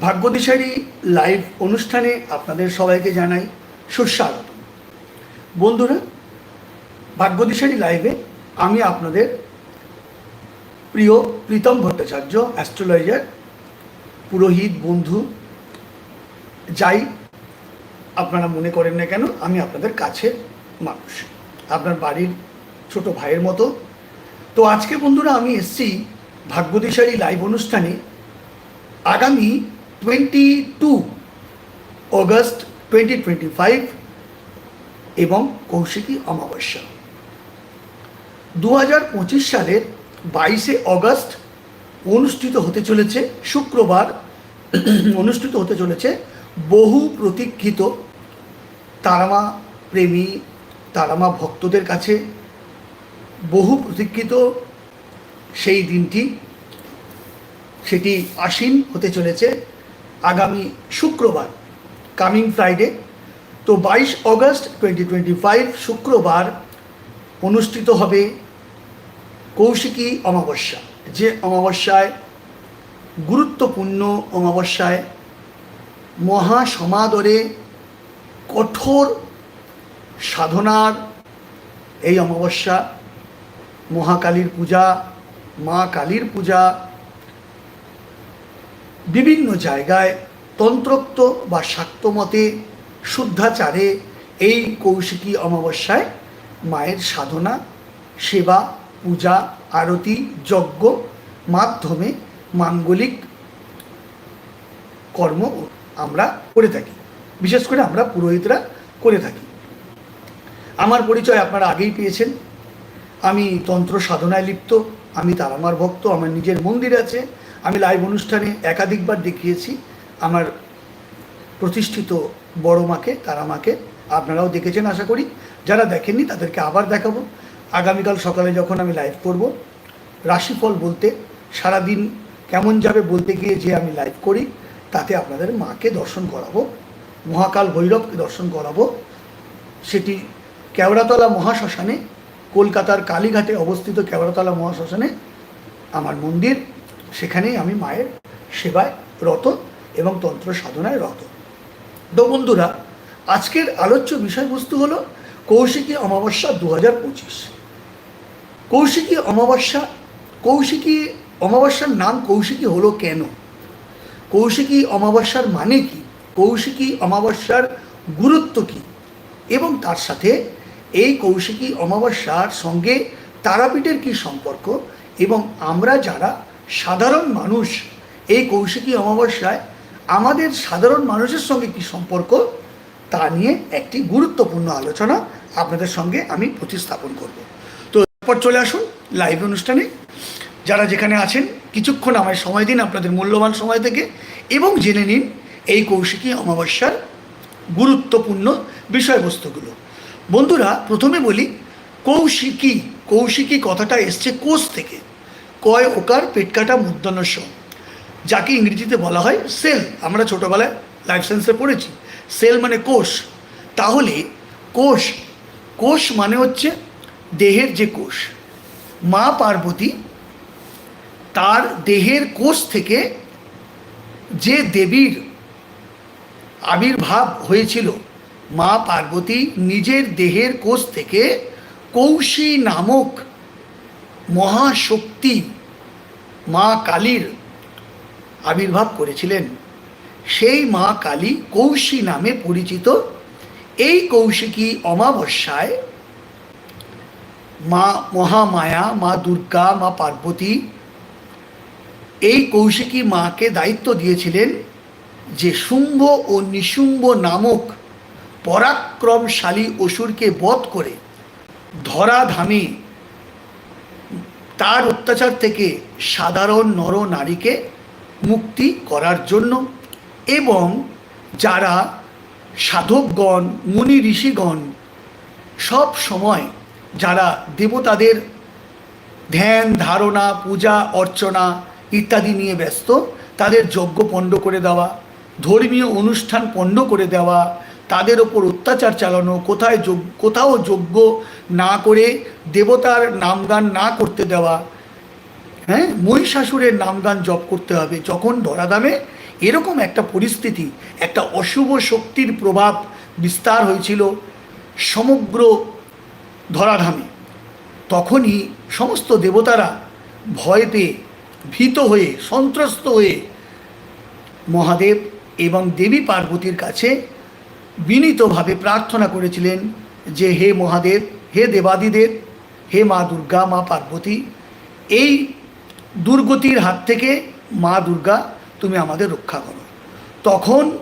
ভাগ্যদিশারি live অনুষ্ঠানে আপনাদের সবাইকে জানাই সুস্বাগত। বন্ধুরা, ভাগ্যদিশারি লাইভে আমি আপনাদের প্রিয় প্রীতম ভট্টাচার্য, অ্যাস্ট্রোলজার, পুরোহিত বন্ধু, যাই আপনারা মনে করেন না কেন, আমি আপনাদের কাছের মানুষ, আপনার বাড়ির ছোট ভাইয়ের মতো। তো আজকে বন্ধুরা আমি এসছি ভাগ্যদিশারি লাইভ অনুষ্ঠানে। আগামী twenty August twenty twenty five এবং কৌশিকী অমাবস্যা। দু হাজার পঁচিশ সালের বাইশে অগস্ট অনুষ্ঠিত হতে চলেছে শুক্রবার, অনুষ্ঠিত হতে চলেছে বহু প্রতীক্ষিত তারামা প্রেমী, তারামা ভক্তদের কাছে। বহু প্রতীক্ষিত সেই দিনটি, সেটি আশ্বিন হতে চলেছে। আগামী শুক্রবার কামিং ফ্রাইডে তো বাইশ অগস্ট টোয়েন্টি টোয়েন্টি ফাইভ শুক্রবার অনুষ্ঠিত হবে কৌশিকী অমাবস্যা। যে অমাবস্যায়, গুরুত্বপূর্ণ অমাবস্যায় মহা সমাদরে কঠোর সাধনার এই অমাবস্যা, মহাকালীর পূজা, মা কালীর পূজা বিভিন্ন জায়গায় তন্ত্রোক্ত বা শাক্তমতে শুদ্ধাচারে এই কৌশিকী অমাবস্যায় মায়ের সাধনা, সেবা, পূজা, আরতি, যজ্ঞ মাধ্যমে মাঙ্গলিক কর্ম আমরা করে থাকি। বিশেষ করে আমরা পুরোহিতরা করে থাকি। আমার পরিচয় আপনারা আগেই পেয়েছেন। আমি তন্ত্র সাধনায় লিপ্ত, আমি তারামার ভক্ত, আমার নিজের মন্দির আছে আমি লাইভ অনুষ্ঠানে একাধিকবার দেখিয়েছি আমার প্রতিষ্ঠিত বড় মাকে, তারা মাকে। আপনারাও দেখেছেন, আশা করি। যারা দেখেননি, তাদেরকে আবার দেখাবো। আগামীকাল সকালে যখন আমি লাইভ করব, রাশিফল বলতে, সারাদিন কেমন যাবে বলতে গিয়ে যে আমি লাইভ করি, তাতে আপনাদের মাকে দর্শন করাবো, মহাকাল ভৈরবকে দর্শন করাবো। সেটি কেওড়াতলা মহাশ্মশানে, কলকাতার কালীঘাটে অবস্থিত কেওড়াতলা মহাশ্মশানে, আমার মন্দির। সেখানেই আমি মায়ের সেবায় রত এবং তন্ত্র সাধনায় রত তো বন্ধুরা, আজকের আলোচ্য বিষয়বস্তু হলো কৌশিকী অমাবস্যা দু হাজার পঁচিশ। কৌশিকী অমাবস্যা, কৌশিকী অমাবস্যার নাম কৌশিকী হলো কেন? কৌশিকী অমাবস্যার মানে কি? কৌশিকী অমাবস্যার গুরুত্ব কি? এবং তার সাথে এই কৌশিকী অমাবস্যার সঙ্গে তারাপীঠের কি সম্পর্ক? এবং আমরা যারা সাধারণ মানুষ এই কৌশিকী অমাবস্যায় আমাদের সাধারণ মানুষের সঙ্গে কি সম্পর্ক? তা নিয়ে একটি গুরুত্বপূর্ণ আলোচনা আপনাদের সঙ্গে আমি প্রতিস্থাপন করব। তো এরপর চলে আসুন লাইভ অনুষ্ঠানে। যারা যেখানে আছেন, কিছুক্ষণ আমায় সময় দিন আপনাদের মূল্যবান সময় থেকে এবং জেনে নিন এই কৌশিকী অমাবস্যার গুরুত্বপূর্ণ বিষয়বস্তুগুলো। বন্ধুরা, প্রথমে বলি, কৌশিকী কৌশিকী কথাটা এসছে কোষ থেকে। কয় ওকার পেটকাটা মূর্ধন্য স যাকে ইংরেজিতে বলা হয় সেল। আমরা ছোটোবেলায় লাইফ সায়েন্সে পড়েছি। সেল মানে কোষ। তাহলে কোষ কোষ মানে হচ্ছে দেহের যে কোষ। মা পার্বতী তার দেহের কোষ থেকে যে দেবীর আবির্ভাব হয়েছিল, মা পার্বতী নিজের দেহের কোষ থেকে কৌশী নামক মহাশক্তি মা কালীর আবির্ভাব করেছিলেন। সেই মা কালী কৌশী নামে পরিচিত। এই কৌশিকী অমাবস্যায় মা মহামায়া, মা দুর্গা, মা পার্বতী এই কৌশিকী মাকে দায়িত্ব দিয়েছিলেন যে শুম্ভ ও নিশুম্ভ নামক পরাক্রমশালী অসুরকে বধ করে ধরাধামে তার অত্যাচার থেকে সাধারণ নর নারীকে মুক্তি করার জন্য এবং যারা সাধকগণ, মুনি ঋষিগণ সব সময় যারা দেবতাদের ধ্যান, ধারণা, পূজা, অর্চনা ইত্যাদি নিয়ে ব্যস্ত, তাদের যজ্ঞ পণ্ড করে দেওয়া, ধর্মীয় অনুষ্ঠান পণ্ড করে দেওয়া তাদের ওপর অত্যাচার চালানো, কোথায় যোগ, কোথাও যজ্ঞ না করে দেবতার নামগান না করতে দেওয়া হ্যাঁ? মহিষাসুরের নামগান জপ করতে হবে। যখন ধরাধামে এরকম একটা পরিস্থিতি, একটা অশুভ শক্তির প্রভাব বিস্তার হয়েছিল সমগ্র ধরাধামে তখনই সমস্ত দেবতারা ভয় পেয়ে, ভীত হয়ে, সন্ত্রস্ত হয়ে মহাদেব এবং দেবী পার্বতীর কাছে বিনীতভাবে প্রার্থনা করেছিলেন যে হে মহাদেব, হে দেবাদিদেব, হে মা দুর্গা, মা পার্বতী, এই দুর্গতির হাত থেকে মা দুর্গা, তুমি আমাদের রক্ষা করো। তখন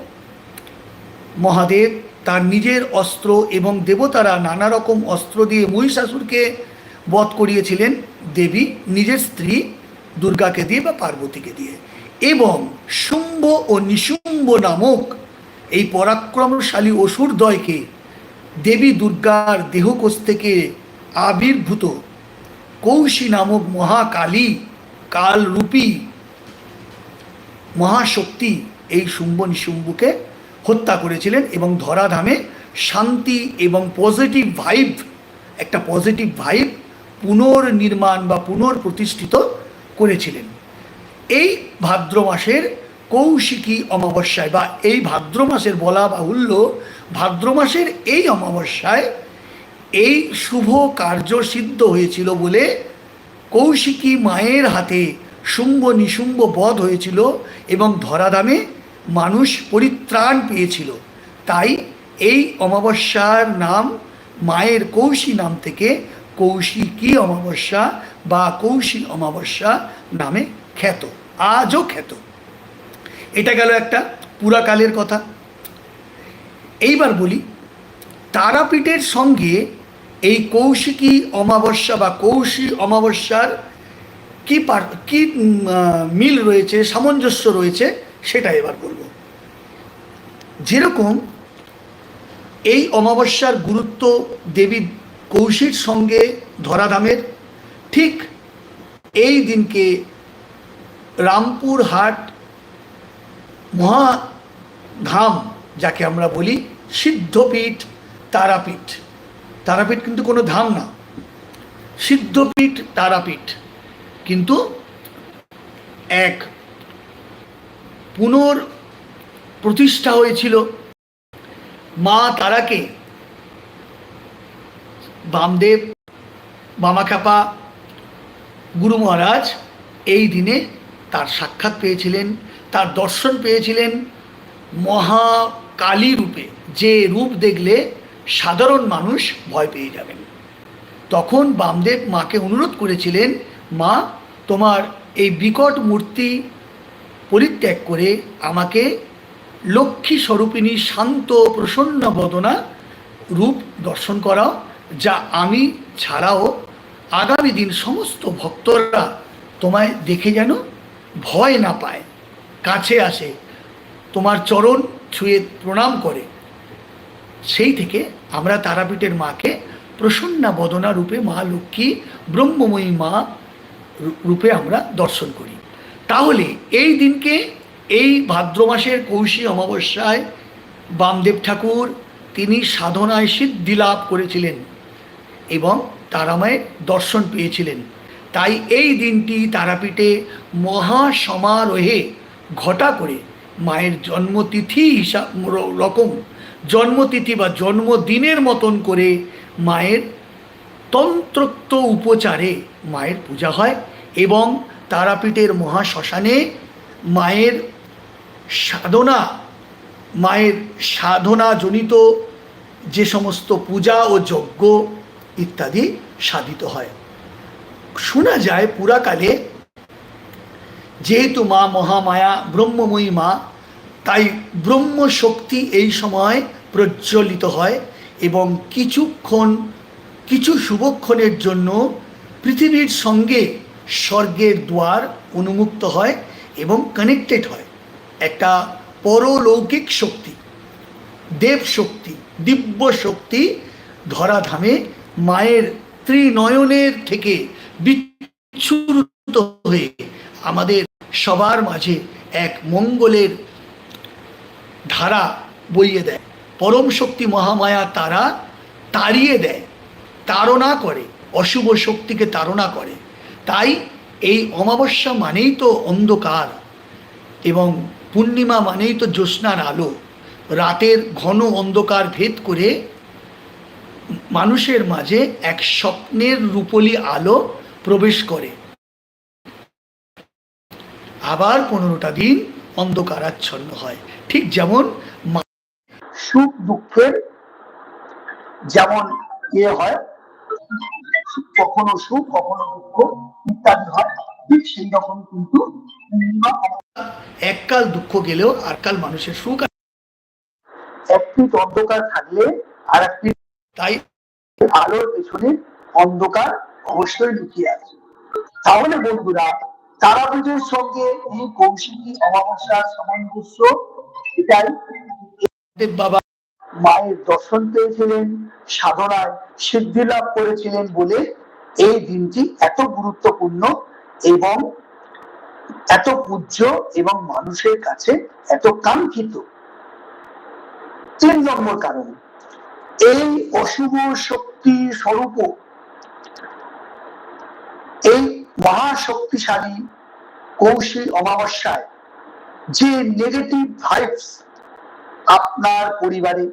মহাদেব তার নিজের অস্ত্র এবং দেবতারা নানা রকম অস্ত্র দিয়ে মহিষাসুরকে বধ করিয়েছিলেন দেবী নিজের স্ত্রী দুর্গাকে দিয়ে বা পার্বতীকে দিয়ে। এবং শুম্ভ ও নিশুম্ভ নামক এই পরাক্রমশালী অসুরদ্বয়কে দেবী দুর্গার দেহকোষ থেকে আবির্ভূত। কৌশী নামক মহাকালী, কালরূপী মহাশক্তি এই শুম্ভ নিশুম্ভকে হত্যা করেছিলেন এবং ধরাধামে শান্তি এবং পজিটিভ ভাইব, একটা পজিটিভ ভাইব পুনর্নির্মাণ বা পুনর্প্রতিষ্ঠিত করেছিলেন। এই ভাদ্র মাসের কৌশিকী অমাবস্যায় বা এই ভাদ্র মাসের বলা বাহুল্য, ভাদ্র মাসের এই অমাবস্যায় এই শুভ কার্য সিদ্ধ হয়েছিল বলে কৌশিকী মায়ের হাতে শুম্ভ নিশুম্ভ বধ হয়েছিল এবং ধরাধামে মানুষ পরিত্রাণ পেয়েছিল। তাই এই অমাবস্যার নাম মায়ের কৌশী নাম থেকে কৌশিকী অমাবস্যা বা কৌশী অমাবস্যা নামে খ্যাত, আজও খ্যাত। এটা গেল একটা পুরাকালের কথা। এইবার বলি, তারাপীঠের সঙ্গে এই কৌশিকী অমাবস্যা বা কৌশী অমাবস্যার কি পার, কি মিল রয়েছে, সামঞ্জস্য রয়েছে, সেটা এবার বলব। যেরকম এই অমাবস্যার গুরুত্ব দেবী কৌশির সঙ্গে ধরাধামের, ঠিক এই দিনকে রামপুর হাট মহাধাম, যাকে আমরা বলি সিদ্ধপীঠ তারাপীঠ। তারাপীঠ কিন্তু কোনো ধাম না। সিদ্ধপীঠ তারাপীঠ কিন্তু এক পুনর প্রতিষ্ঠা হয়েছিল। মা তারাকে বামদেব বামাখ্যাপা গুরু মহারাজ এই দিনে তার সাক্ষাৎ পেয়েছিলেন। তার দর্শন পেয়েছিলেন মহাকালী রূপে। যে রূপ দেখলে সাধারণ মানুষ ভয় পেয়ে যাবেন। তখন বামদেব মাকে অনুরোধ করেছিলেন, মা, তোমার এই বিকট মূর্তি পরিত্যাগ করে আমাকে লক্ষ্মী স্বরূপিণী শান্ত প্রসন্ন বদনা রূপ দর্শন করাও, যা আমি ছাড়াও আগামী দিন সমস্ত ভক্তরা তোমায় দেখে যেন ভয় না পায়। কাছে আসে, তোমার চরণ ছুঁয়ে প্রণাম করে। সেই থেকে আমরা তারাপীঠের মাকে প্রসন্না বদনা রূপে মা লক্ষ্মী ব্রহ্মময়ী মা রূপে আমরা দর্শন করি। তাহলে এই দিনকে এই ভাদ্র মাসের কৌশী অমাবস্যায় বামদেব ঠাকুর তিনি সাধনায় সিদ্ধি লাভ করেছিলেন এবং তারামায়ের দর্শন পেয়েছিলেন। তাই এই দিনটি তারাপীঠে মহা সমারোহে ঘটা করে মায়ের জন্মতিথি হিসাব রকম, জন্মতিথি বা জন্মদিনের মতন করে মায়ের তন্ত্রোক্ত উপচারে মায়ের পূজা হয় এবং তারাপীঠের মহাশ্মশানে মায়ের সাধনা, মায়ের সাধনাজনিত যে সমস্ত পূজা ও যজ্ঞ ইত্যাদি সাধিত হয়। শোনা যায় পুরাকালে যেহেতু মা মহামায়া, ব্রহ্মময়ী মা, তাই ব্রহ্ম শক্তি এই সময় প্রজ্বলিত হয় এবং কিছুক্ষণ, কিছু শুভক্ষণের জন্য পৃথিবীর সঙ্গে স্বর্গের দ্বার উন্মুক্ত হয় এবং কানেক্টেড হয়। একটা পরলৌকিক শক্তি, দেব শক্তি, দিব্য শক্তি ধরাধামে মায়ের ত্রিনয়নের থেকে বিচ্ছুরিত হয়ে আমাদের সবার মাঝে এক মঙ্গলের ধারা বইয়ে দেয়। পরম শক্তি মহামায়া তারা তাড়িয়ে দেয়, তাড়না করে, অশুভ শক্তিকে তাড়না করে। তাই এই অমাবস্যা মানেই তো অন্ধকার এবং পূর্ণিমা মানেই তো জ্যোৎস্নার আলো। রাতের ঘন অন্ধকার ভেদ করে মানুষের মাঝে এক স্বপ্নের রূপলি আলো প্রবেশ করে। আবার পনেরোটা দিন অন্ধকারাচ্ছন্ন হয়। ঠিক যেমন সুখ দুঃখের যেমন ইয়ে হয় কখনো সুখ কখনো দুঃখ ইত্যাদি হয়। ঠিক সেই রকম কিন্তু এককাল দুঃখ গেলেও আরকাল মানুষের সুখ। একটি অন্ধকার থাকলে আর একটি তাই আলোর পেছনে অন্ধকার অবশ্যই লুকিয়ে আছে। তাহলে বন্ধুরা তারা পুজোর সঙ্গে এই কৌশিকী অমাবস্যার সামঞ্জস্য এটাই। বাবা মায়ের দর্শন পেয়েছিলেন সাধনায় সিদ্ধি লাভ করেছিলেন বলে এই দিনটি এত গুরুত্বপূর্ণ এবং এত পূজ্য এবং মানুষের কাছে এত কাঙ্ক্ষিত। তিন নম্বর কারণ এই অশুভ শক্তি স্বরূপ এই মহাশক্তিশালী কৌশী অমাবস্যায় যে নেগেটিভ ভাইবস আপনার পরিবারে,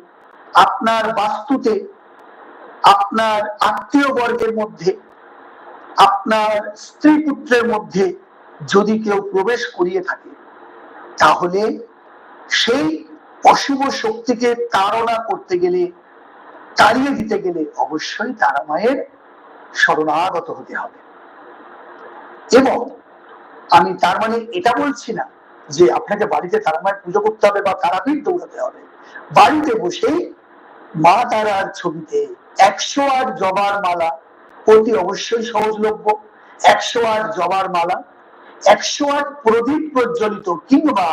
আপনার বাস্তুতে, আপনার আত্মীয় বর্গের মধ্যে, আপনার স্ত্রী পুত্রের মধ্যে যদি কেউ প্রবেশ করিয়ে থাকে, তাহলে সেই অশুভ শক্তিকে তাড়না করতে গেলে, তাড়িয়ে দিতে গেলে অবশ্যই তারা মায়ের শরণাগত হতে হবে। এবং আমি তার মানে এটা বলছি না যে আপনাকে বাড়িতে তারা মায়ের পুজো করতে হবে বা তারাপীঠ দৌড়াতে হবে। বাড়িতে বসে মা তারার ছবিতে একশো আট জবার মালা, অতি অবশ্যই সহজলভ্য, একশো আট জবার মালা, একশো আট প্রদীপ প্রজ্বলিত কিংবা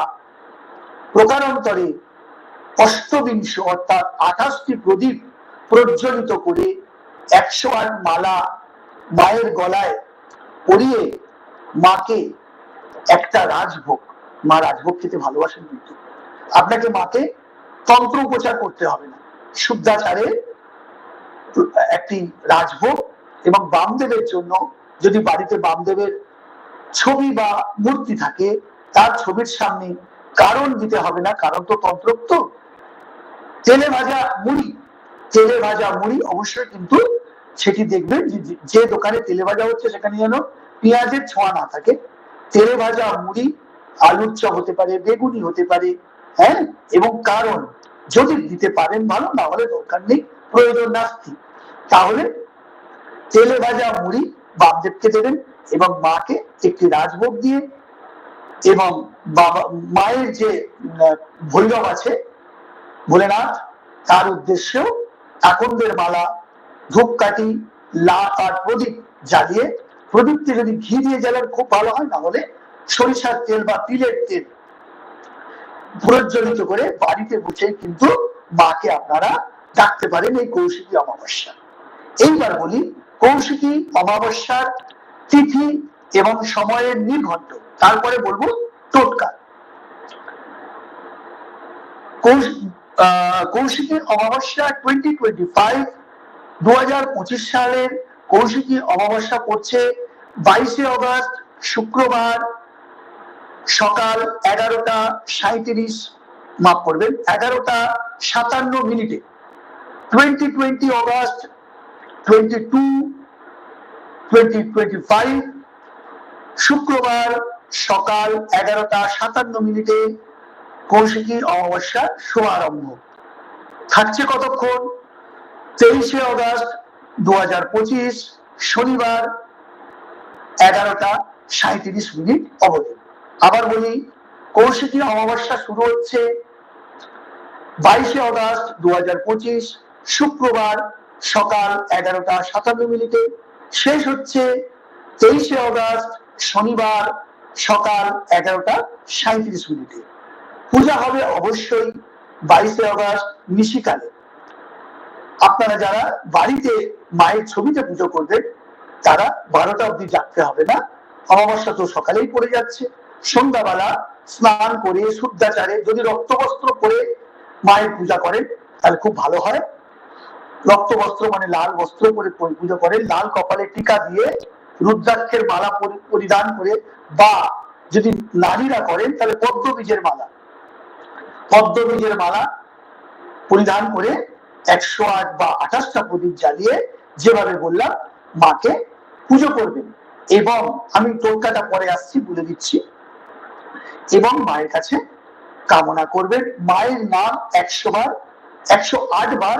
প্রকারান্তরে অষ্টবিংশ অর্থাৎ আঠাশটি প্রদীপ প্রজ্বলিত করে একশো আট মালা মায়ের গলায় পরিয়ে মাকে একটা রাজভোগ, মা রাজভোগ খেতে ভালোবাসেন কিন্তু। আপনাকে মাকে তন্ত্র উপচার করতে হবে না। শুদ্ধাচারে একটি রাজভোগ এবং বামদেবের জন্য যদি বাড়িতে বামদেবের ছবি বা মূর্তি থাকে, তার ছবির সামনে কারণ দিতে হবে না, কারণ তো তন্ত্রোক্ত। তেলে ভাজা মুড়ি, তেলে ভাজা মুড়ি অবশ্যই কিন্তু সেটি দেখবেন যে যে দোকানে তেলে ভাজা হচ্ছে সেখানে যেন পেঁয়াজের ছোঁয়া না থাকে। তেলে ভাজা মুড়ি, আলুর চপ হতে পারে, বেগুনি হতে পারে হ্যাঁ? এবং কারণ, যদি দিতে পারেন ভালো, না হলে দরকার নেই, প্রয়োজন নাস্তি তাহলে তেলে ভাজা মুড়ি বামদেবকে দেবেন এবং মাকে একটি রাজভোগ দিয়ে এবং বাবা, মায়ের যে ভৈরব আছে, ভোলেনাথ, তার উদ্দেশ্যেও আকন্দের মালা, ধূপকাঠি, লাট আর প্রদীপ জ্বালিয়ে প্রদীপকে যদি ঘি দিয়ে জ্বালান খুব ভালো হয় না হলে সরিষার তেল বা তিলের তেল প্রজ্বলিত করে বাড়িতে বসে কিন্তু মাকে আপনারা ডাকতে পারেন এই কৌশিকী অমাবস্যা। এইবার বলি কৌশিকী অমাবস্যার তিথি এবং সময়ের নির্ঘণ্ট। তারপরে বলব টোটকা। কৌশ- আহ, Kaushiki Amavasya twenty twenty five দু হাজার পঁচিশ সালের কৌশিকী অমাবস্যা পড়ছে বাইশে অগস্ট, শুক্রবার সকাল এগারোটা সাঁত্রিশ মাফ করবেন, এগারোটা সাতান্ন মিনিটে। Twenty twenty August twenty two twenty twenty five শুক্রবার সকাল এগারোটা সাতান্ন মিনিটে কৌশিকী অমাবস্যা শুভারম্ভ। থাকছে কতক্ষণ? তেইশে অগস্ট দু হাজার পঁচিশ শনিবার এগারোটা সাঁত্রিশ মিনিট অবধি। আবার বলি, কৌশিকী অমাবস্যা শুরু হচ্ছে বাইশে অগস্ট দু শুক্রবার সকাল এগারোটা সাতান্ন মিনিটে। শেষ হচ্ছে তেইশে অগস্ট শনিবার সকাল এগারোটা সাঁত্রিশ মিনিটে। পূজা হবে অবশ্যই বাইশে অগস্ট নিশিকালে। আপনারা যারা বাড়িতে মায়ের ছবিতে পুজো করবেন তারা বারোটা অবধি জাগতে হবে না। অমাবস্যা তো সকালেই পড়ে যাচ্ছে। সন্ধ্যাবেলা স্নান করে, শুদ্ধাচারে যদি রক্তবস্ত্র পরে মায়ের পূজা করেন, তাহলে খুব ভালো হয়। রক্ত বস্ত্র মানে লাল বস্ত্র পরে পুজো করেন। লাল কপালে টিকা দিয়ে রুদ্রাক্ষের মালা পরি- পরিধান করে বা যদি নারীরা করেন, তাহলে পদ্ম বীজের মালা। পদ্মবীজের মালা পরিধান করে একশো আট বা আঠাশটা প্রদীপ জ্বালিয়ে যেভাবে বললাম, মাকে পুজো করবেন। এবং আমি টোটকাটা পরে আসছি, বলে দিচ্ছি। এবং মায়ের কাছে কামনা করবেন। মায়ের নাম একশো বার, একশো আট বার,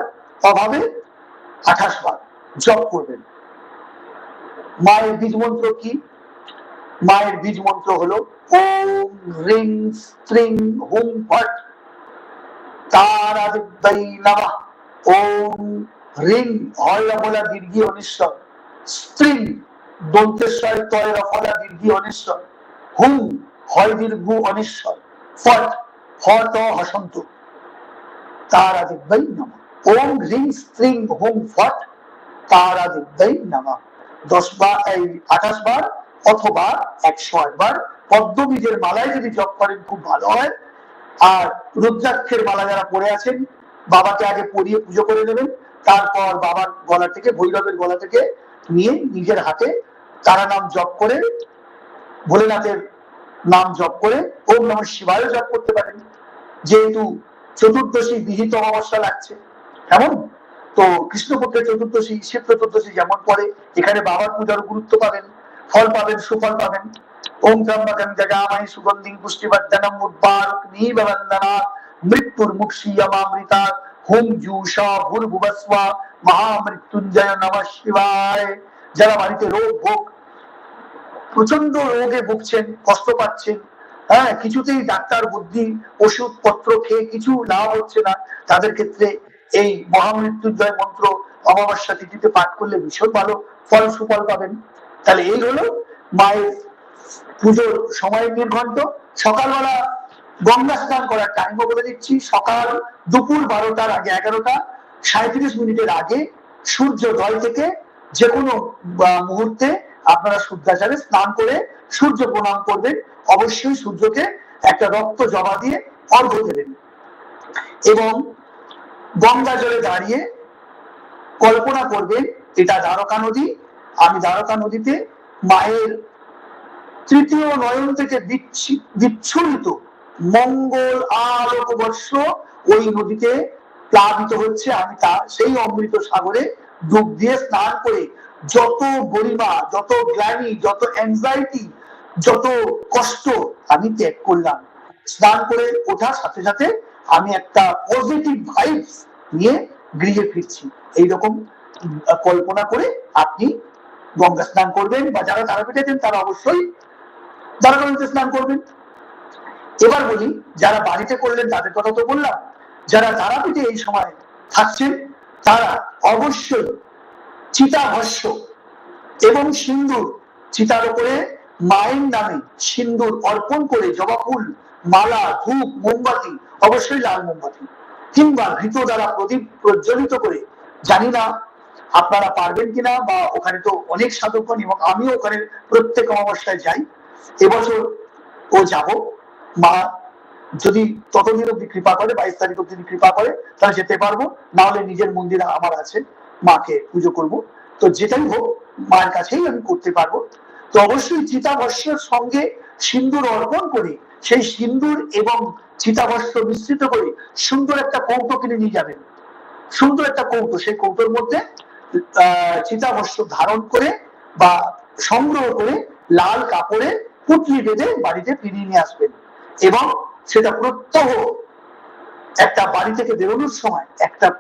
অভাবে আঠাশ বার জপ করবেন। মায়ের বীজ মন্ত্র কি? মায়ের বীজ মন্ত্র হলো, ওম রিং স্ত্রিং হুম ফট নমঃ। ওম রিং হয় অমলা দীর্ঘি অনিশ্বর স্ত্রিং দন্তেশ্বর তয়ের অফলা দীর্ঘি অনিশ্বর হুম হয় দীর্ঘ অনিশ্বর ফট ফট হসন্ত। তারাদিব্যাই নমঃ, ওম রিং স্ত্রিং হুম ফট তারাদিব্যাই নমঃ। দশ বার এই আঠাশ বার অথবা একশো আট বার পদ্মবীজের মালায় যদি জপ করেন, খুব ভালো হয়। আর রুদ্রাক্ষের মালা যারা পরে আছেন, বাবাকে আগে পরিয়ে পুজো করে নেবেন তারপর বাবার গলা থেকে, ভৈরবের গলা থেকে নিয়ে নিজের হাতে তারা নাম জপ করে, ভোলেনাথের নাম জপ করে, ওম নম শিবায় জপ করতে পারেন। যেহেতু চতুর্দশী বিহিত অমাবস্যা লাগছে, কেমন? তো কৃষ্ণপক্ষের চতুর্দশী, শিব চতুর্দশী যেমন পরে এখানে বাবার পূজার গুরুত্ব পাবেন, ফল পাবেন, সুফল পাবেন। ওম ত্রম্বকং জগামহি সুগন্ধিং পুষ্টিবর্ধনম উদ্বারক নিবন্দনা মৃত্যুর মুক্ষীয়মামৃতা হুম জুষ মহামৃত্যুঞ্জয় নম শিবায়। যারা বাড়িতে রোগ ভোগ প্রচণ্ড রোগে ভুগছেন, কষ্ট পাচ্ছেন হ্যাঁ কিছুতেই ডাক্তার বুদ্ধি ওষুধ পত্র খেয়ে কিছু লাভ হচ্ছে না, তাদের ক্ষেত্রে এই মহামৃত্যুঞ্জয় মন্ত্র অমাবস্যা তিথিতে পাঠ করলে ভীষণ ভালো ফল সুফল পাবেন। তাহলে এই হলো মায়ের পুজোর সময় নির্ঘণ্ট। সকালবেলা গঙ্গা স্নান করার টাইমও বলে দিচ্ছি। সকাল দুপুর বারোটার আগে, এগারোটা সাঁত্রিশ মিনিটের আগে সূর্যোদয় থেকে যে কোনো মুহূর্তে আপনারা শুদ্ধাচারে স্নান করে সূর্য প্রণাম করবেন। অবশ্যই সূর্যকে একটা রক্ত জমা দিয়ে অর্ঘ্য দেবেন। এবং গঙ্গা জলে দাঁড়িয়ে কল্পনা করবেন, এটা দ্বারকা নদী। আমি দ্বারকা নদীতে মায়ের তৃতীয় নয়ন থেকে বিচ্ছি- বিচ্ছুরিত মঙ্গল আলোক বর্ষ ওই নদীতে প্লাবিত হচ্ছে। আমি তা সেই অমৃত সাগরে ডুব দিয়ে স্নান করে যত গরিমা যত গ্লানি, যত অ্যাংজাইটি যত কষ্ট আমি ত্যাগ করলাম। স্নান করে ওঠার সাথে সাথে আমি একটা পজিটিভ ভাইবস নিয়ে গৃহে ফিরছি। এইরকম কল্পনা করে আপনি গঙ্গা স্নান করবেন বা যারা তারাপীঠে পেটেছেন তারা অবশ্যই দ্বারকা স্নান করবেন। এবার বলি, যারা বাড়িতে করলেন তাদের কথা তো বললাম, যারা তারাপীঠে এই সময় থাকছেন, তারা অবশ্যই চিতাভস্য এবং সিন্দুর, চিতার উপরে মায়ের নামে সিন্দুর অর্পণ করে জবা ফুল, মালা, ধূপ, মোমবাতি, অবশ্যই লাল মোমবাতি, কিংবা ঘৃত দ্বারা প্রদীপ প্রজ্বলিত করে, জানি না আপনারা পারবেন কিনা বা ওখানে তো অনেক সাধকগণ এবং আমিও ওখানে প্রত্যেক অমাবস্যায় যাই, এবছর ও যাব। মা যদি ততদিন অব্দি কৃপা করে, বাইশ তারিখ অব্দি কৃপা করে, তাহলে যেতে পারব। না হলে নিজের মন্দির আমার আছে, মাকে পুজো করব। তো যেটাই হোক, মায়ের কাছেই আমি করতে পারব। তো অবশ্যই চিতাভস্যের সঙ্গে সিন্দুর অর্পণ করে, সেই সিন্দুর এবং চিতাভস্য মিশ্রিত করে সুন্দর একটা কৌটো কিনে নিয়ে যাবেন। সুন্দর একটা কৌটো, সেই কৌটোর মধ্যে চিতাভস্য ধারণ করে বা সংগ্রহ করে লাল কাপড়ে পুটলি বেঁধে বাড়িতে ফিরিয়ে নিয়ে আসবেন। এবং সেটা প্রত্যহ একটা বাড়ি থেকে বেরোনোর সময় একটা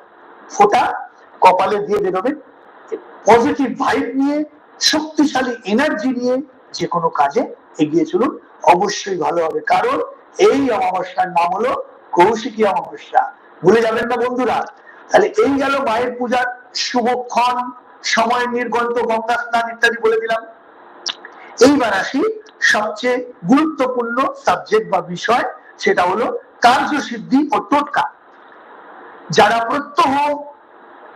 ফোঁটা কপালে দিয়ে বেরোবেন পজিটিভ ভাইব নিয়ে, শক্তিশালী এনার্জি নিয়ে যে কোনো কাজে এগিয়ে চলুন। অবশ্যই ভালো হবে। কারণ এই অমাবস্যার নাম হলো কৌশিকী অমাবস্যা। ভুলে যাবেন না বন্ধুরা। তাহলে এই গেল মায়ের পূজার শুভক্ষণ সময় নির্গন্ত গঙ্গা স্নান ইত্যাদি বলে দিলাম। এইবার আসি সবচেয়ে গুরুত্বপূর্ণ সাবজেক্ট বা বিষয়, সেটা হলো কার্যসিদ্ধি ও টোটকা। যারা প্রত্যহ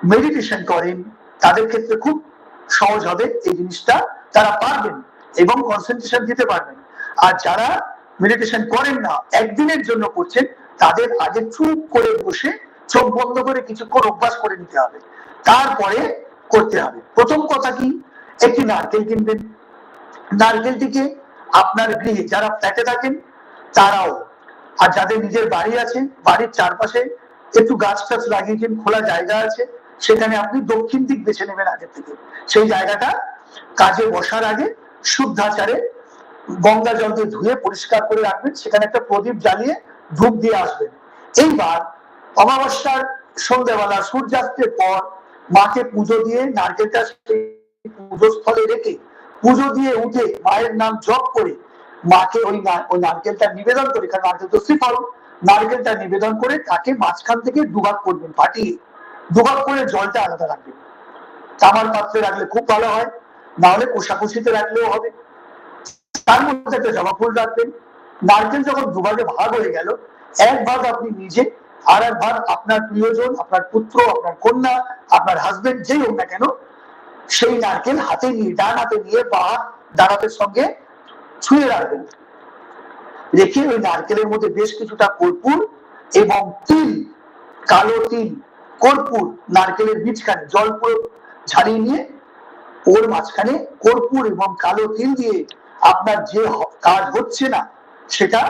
মেডিটেশন করেন, তাদের ক্ষেত্রে খুব সহজ হবে এই জিনিসটা। তারা পারবেন এবং কনসেন্ট্রেশন দিতে পারবেন। আর যারা মেডিটেশন করেন না, একদিনের জন্য করছেন, তাদের আগে চুপ করে বসে চোখ বন্ধ করে কিছুক্ষণ অভ্যাস করে নিতে হবে। তারপরে করতে হবে। প্রথম কথা কি? একটি নারকেল কিনবেন। নারকেলটিকে আপনার গৃহে যারা ফ্ল্যাটে থাকেন, তারাও। আর যাদের নিজের বাড়ি আছে, বাড়ির চারপাশে একটু গাছ টাছ লাগিয়েছেন, খোলা জায়গা আছে, সেখানে আপনি দক্ষিণ দিক বেছে নেবেন আগের থেকে। সেই জায়গাটা কাজে বসার আগে শুদ্ধাচারে গঙ্গা জল দিয়ে ধুয়ে পরিষ্কার করে রাখবেন, সেখানে একটা প্রদীপ জ্বালিয়ে ধূপ দিয়ে আসবেন। এইবার অমাবস্যার সন্ধ্যাবেলা, সূর্যাস্তের পর মাকে পুজো দিয়ে নারকেলটা পুজো স্থলে রেখে পুজো দিয়ে উঠে মায়ের নাম জপ করে মাকে ওই ওই নারকেলটা নিবেদন করে নারকেল তো শ্রীফল, নারকেলটা নিবেদন করে তাকে মাঝখান থেকে দুভাগ করবেন, ফাটিয়ে। দুভাগ করে জলটা আলাদা রাখবেন। তামার পাত্রে রাখলে খুব ভালো হয়, না হলে কোষাকুষিতে রাখলেও হবে। তার মধ্যে একটা জবা ফুল রাখবেন। নারকেল যখন দুভাগে ভাগ হয়ে গেল, এক ভাগ আপনি নিজে, আর এক ভাগ আপনার প্রিয়জন, আপনার পুত্র, আপনার কন্যা, আপনার হাজবেন্ড যেই হোক না কেন সেই নারকেল হাতে নিয়ে, ডান হাতে নিয়ে বা ডানাতের সঙ্গে ছুঁয়ে রাখবেন। রেখে ওই নারকেলের মধ্যে বেশ কিছুটা কর্পূর এবং তিল, কালো তিল, কর্পূর, নারকেলের বীজখানে জল পুরো ঝাড়িয়ে নিয়ে ওর মাঝখানে কর্পূর এবং কালো তিল দিয়ে আপনার যে কাজ হচ্ছে না, সেটা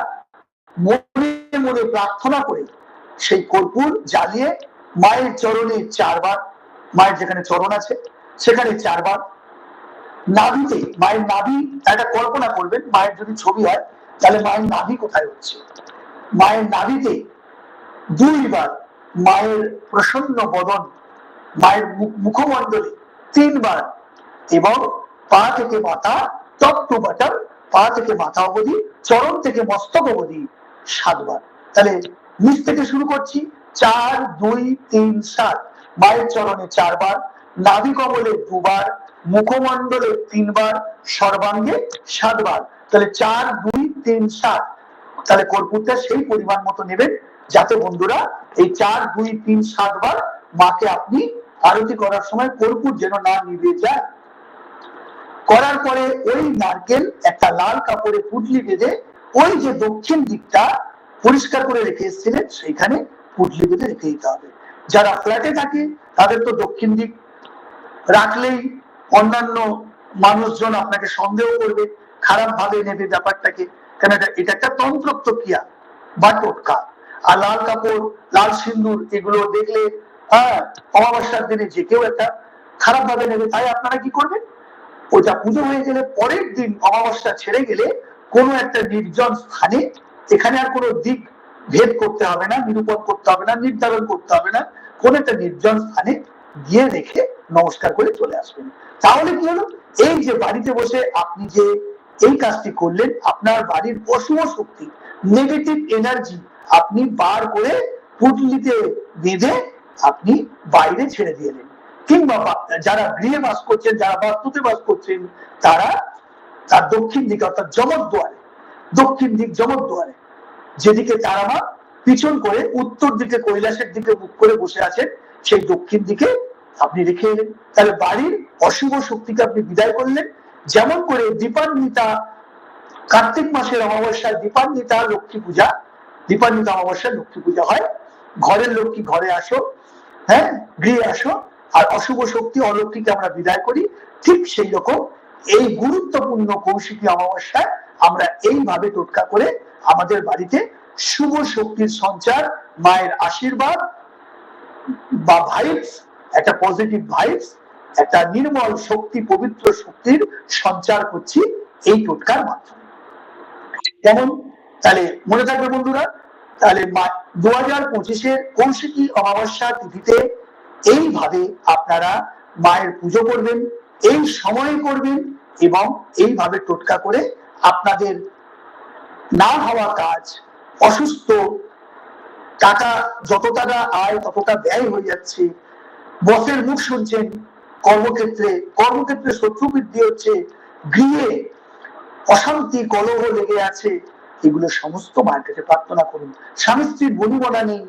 মনে মনে প্রার্থনা করে সেই কর্পূর জ্বালিয়ে মায়ের চরণে চারবার, মায়ের যেখানে চরণ আছে সেখানে চারবার নাভিতে, মায়ের নাভি, একটা কল্পনা করবেন, মায়ের যদি ছবি হয়, তাহলে মায়ের নাভি কোথায় হচ্ছে? মায়ের নাভিতে দুইবার মায়ের প্রসন্ন বদন, মায়ের মুখ- মুখমণ্ডলে তিনবার এবং পা থেকে মাথা টপ বাটার পা থেকে মাথা অবধি, চরণ থেকে মস্তক অবধি সাতবার। তাহলে নিচ থেকে শুরু করছি, চার, দুই, তিন, সাত। মায়ের চরণে চারবার নাভি কমলে দুবার, মুখমণ্ডলে তিনবার, সর্বাঙ্গে সাতবার। তাহলে চার, দুই, তিন, সাত। তাহলে কর্পূরটা সেই পরিমাণ মতো নেবেন, যাতে বন্ধুরা এই চার, দুই, তিন সাত বার মাকে আপনি আরতি করার সময় কর্পূর যেন না নিভে যায়। করার পরে ওই নারকেল একটা লাল কাপড়ে পুটলি বেঁধে ওই যে দক্ষিণ দিকটা পরিষ্কার করে রেখে এসেছিলেন, সেইখানে পুটলি বেঁধে রেখে দিতে হবে। যারা ফ্ল্যাটে থাকে, তাদের তো দক্ষিণ দিক রাখলেই অন্যান্য মানুষজন আপনাকে সন্দেহ করবে খারাপ ভাবে নেবে ব্যাপারটাকে। কেন এটা এটা একটা তন্ত্রোক্ত ক্রিয়া বা টোটকা আর লাল কাপড়, লাল সিন্দুর, এগুলো দেখলে হ্যাঁ অমাবস্যার দিনে যে কেউ একটা খারাপ ভাবে নেবে, তাই আপনারা কি করবেন? ওটা পুজো হয়ে গেলে পরের দিন অমাবস্যা ছেড়ে গেলে কোনো একটা নির্জন স্থানে এখানে আর কোনো দিক ভেদ করতে হবে না, নিরূপণ করতে হবে না, নির্ধারণ করতে হবে না। কোন একটা নির্জন স্থানে গিয়ে রেখে নমস্কার করে চলে আসবেন। তাহলে কি হলো? এই যে বাড়িতে বসে আপনি যে এই কাজটি করলেন, আপনার বাড়ির অশুভ শক্তি নেগেটিভ এনার্জি আপনি বার করে পুটলিতে বেঁধে আপনি বাইরে ছেড়ে দিলেন কিংবা যারা গৃহে বাস করছেন, যারা বাস্তুতে বাস করছেন, তারা তার দক্ষিণ দিকে অর্থাৎ জমদ্দুয়ারে দক্ষিণ দিক জমদ্দুয়ারে যেদিকে তারা মা পিছন করে উত্তর দিকে, কৈলাসের দিকে মুখ করে বসে আছেন, সেই দক্ষিণ দিকে আপনি রেখে এলেন। তাহলে বাড়ির অশুভ শক্তিকে আপনি বিদায় করলেন। যেমন করে দীপান্বিতা কার্তিক মাসের অমাবস্যায় দীপান্বিতা লক্ষ্মী পূজা, দীপান্বিতা অমাবস্যায় লক্ষ্মী পূজা হয়। ঘরের লক্ষ্মী ঘরে আসো হ্যাঁ গৃহে আসো, আর অশুভ শক্তি অলক্ষ্মীকে আমরা বিদায় করি। ঠিক সেই রকম এই গুরুত্বপূর্ণ কৌশিকী অমাবস্যায় আমরা এইভাবে টোটকা করে আমাদের বাড়িতে শুভ শক্তির সঞ্চার, মায়ের আশীর্বাদ বা ভাইবস একটা পজিটিভ ভাইবস একটা নির্মল শক্তি, পবিত্র শক্তির সঞ্চার করছি এই টোটকার মাধ্যমে। যেমন, তাহলে মনে থাকবে বন্ধুরা, তাহলে দু হাজার পঁচিশের কৌশিকী অমাবস্যা তিথিতে এইভাবে আপনারা মায়ের পুজো করবেন, এই সময়ে করবেন এবং এইভাবে টোটকা করে আপনাদের না হওয়া কাজ, অসুস্থ, টাকা যত টাকা আয় ততটা ব্যয় হয়ে যাচ্ছে বসের মুখ শুনছেন, কর্মক্ষেত্রে কর্মক্ষেত্রে শত্রু বৃদ্ধি হচ্ছে গৃহে অশান্তি, কলহ লেগে আছে। এগুলো সমস্ত মায়ের কাছে প্রার্থনা করুন। স্বামী স্ত্রীর বনিবনা নেই,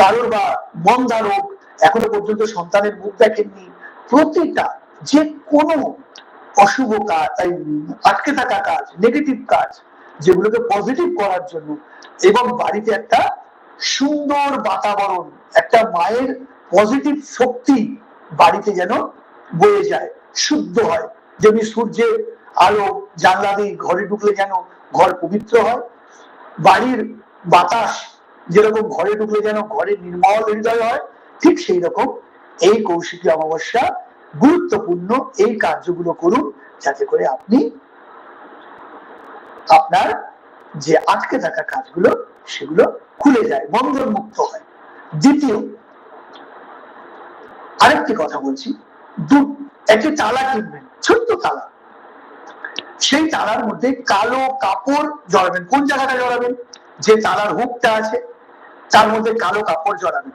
কারোর বা মন্দা রোগ এখনও পর্যন্ত সন্তানের মুখ দেখেননি। প্রতিটা যে কোনো অশুভ কাজ আটকে থাকা কাজ নেগেটিভ কাজ, যেগুলোকে পজিটিভ করার জন্য, এবং বাড়িতে একটা সুন্দর বাতাবরণ, একটা মায়ের পজিটিভ শক্তি বাড়িতে যেন বয়ে যায়, শুদ্ধ হয়। যেমনি সূর্যের আলো জানলা দিয়ে ঘরে ঢুকলে যেন ঘর পবিত্র হয়, বাড়ির বাতাস যেরকম ঘরে ঢুকলে যেন ঘরে নির্মল হৃদয় হয়, ঠিক সেই রকম এই কৌশিকী অমাবস্যা গুরুত্বপূর্ণ এই কার্যগুলো করুন যাতে করে আপনি আপনার যে আটকে থাকা কাজগুলো সেগুলো খুলে যায় বন্ধন মুক্ত হয়। দ্বিতীয় আরেকটি কথা বলছি। একটি তালা কিনবেন, ছোট্ট তালা। সেই তালার মধ্যে কালো কাপড় জড়াবেন। কোন জায়গাটা জড়াবেন? যে তালার হুকটা আছে, তার মধ্যে কালো কাপড় জড়াবেন।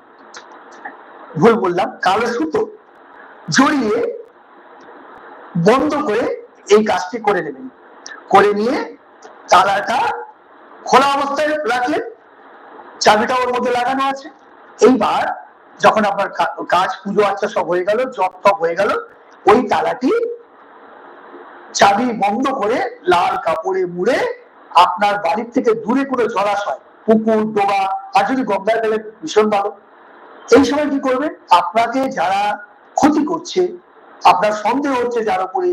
ভুল বললাম, কালো সুতো। জড়িয়ে বন্ধ করে এই কাজটি করে নেবেন। করে নিয়ে তালাটা খোলা অবস্থায় রাখলেন। চাবিটা ওর মধ্যে লাগানো আছে। এইবার যখন আপনার কাজ পুজো আচ্ছা সব হয়ে গেল, জপ টপ হয়ে গেল, ওই তালাটি চাবি বন্ধ করে লাল কাপড়ে মুড়ে আপনার বাড়ির থেকে দূরে কোনো জলাশয়, পুকুর, ডোবা, আর যদি গঙ্গায় গেলে ভীষণ ভালো। এই সময় কি করবেন? আপনাকে যারা ক্ষতি করছে, আপনার সন্দেহ হচ্ছে যার উপরে,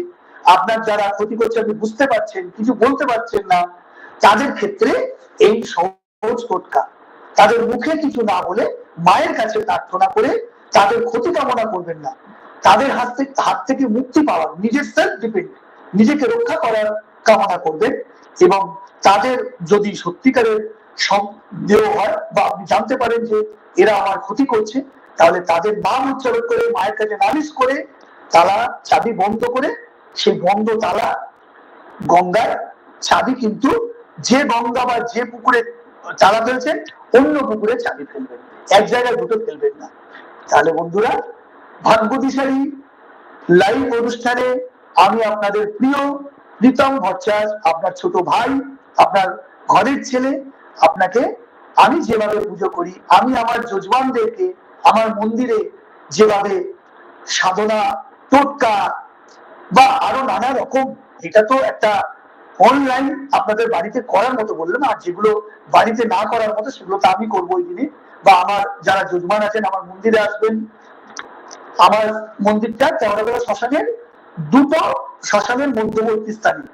আপনার যারা ক্ষতি করছে আপনি বুঝতে পারছেন, কিছু বলতে পারছেন না, তাদের ক্ষেত্রে এই সহজ টোটকা, তাদের মুখে কিছু না বলে মায়ের কাছে প্রার্থনা করে তাদের ক্ষতি কামনা করবেন না। তাদের হাত থেকে হাত থেকে মুক্তি পাওয়ার, নিজের সেলফ ডিপেন্ড নিজেকে রক্ষা করার কামনা করবেন এবং তাদের যদি সত্যিকারের সন্দেহ হয় বা আপনি জানতে পারেন যে এরা আমার ক্ষতি করছে, তাহলে তাদের নাম উচ্চারণ করে, মায়ের কাছে নালিশ করে, তালা, চাবি বন্ধ করে, সেই বন্ধ তালা গঙ্গায়, চাবি কিন্তু যে গঙ্গা বা যে পুকুরে তালা ফেলছেন অন্য পুকুরে চাবি ফেলবেন। এক জায়গায় দুটো ফেলবেন না। তাহলে বন্ধুরা ভাগ্যদিশালী লাইভ অনুষ্ঠানে আমি আপনাদের প্রিয় প্রীতম ভট্টাচ আপনার ছোট ভাই, আপনার ঘরের ছেলে, আপনাকে আমি যেভাবে পুজো করি, আমি আমার যজমানদেরকে, আমার মন্দিরে যেভাবে সাধনা, টোটকা বা আরও নানা রকম, এটা তো একটা অনলাইন আপনাদের বাড়িতে করার মতো বললাম, আর যেগুলো বাড়িতে না করার মতো সেগুলো তো আমি করব ওই দিনে বা আমার যারা যজমান আছেন, আমার মন্দিরে আসবেন, আমার মন্দিরটা তেওড়াবেলা শ্মশানের দুটো শ্মশানের মধ্যবর্তী স্থানে।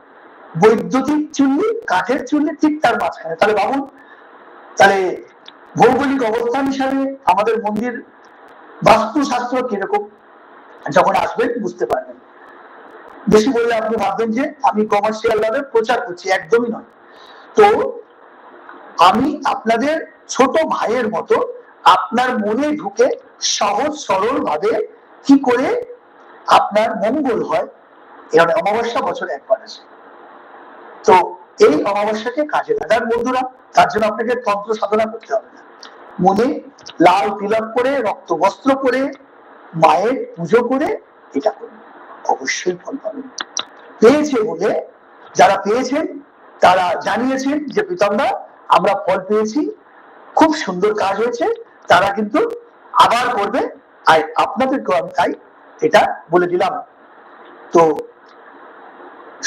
বৈদ্যুতিক চুল্লি, কাঠের চুল্লি ঠিক তার মাঝখানে। তাহলে ভাবুন, তাহলে ভৌগোলিক অবস্থান হিসাবে আমাদের মন্দির বাস্তুশাস্ত্র কীরকম? যখন আসবেন বুঝতে পারবেন। বেশি বললে আপনি ভাববেন যে আমি কমার্শিয়াল ভাবে প্রচার করছি, একদমই নয়। তো আমি আপনাদের ছোট ভাইয়ের মতো আপনার মনে ঢুকে সহজ সরল ভাবে কি করে আপনার মঙ্গল হয় এখানে অমাবস্যা বছরে একবার আসে। তো এই অমাবস্যাকে কাজে লাগান। বন্ধুরা, তার জন্য আপনাকে তন্ত্র সাধনা করতে হবে না। মনে লাল তিলক করে, রক্ত বস্ত্র করে, মায়ের পুজো করে, এটা করুন। অবশ্যই ফল পাবেন পেয়েছে বলে যারা পেয়েছেন, তারা জানিয়েছেন যে, প্রীতমদা, আমরা ফল পেয়েছি, খুব সুন্দর কাজ হয়েছে, তারা কিন্তু আবার করবে। আর আপনাদেরকেও আমি তাই এটা বলে দিলাম। তো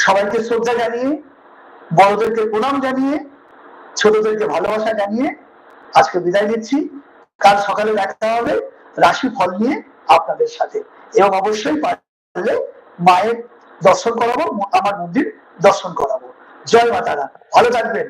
সবাইকে শ্রদ্ধা জানিয়ে, বড়দেরকে প্রণাম জানিয়ে, ছোটদেরকে ভালোবাসা জানিয়ে আজকে বিদায় নিচ্ছি। কাল সকালে দেখা হবে, রাশি ফল নিয়ে আপনাদের সাথে। এবং অবশ্যই পারলে মায়ের দর্শন করাবো আমার মন্দির দর্শন করাবো। জয় মাতারা। ভালো থাকবেন।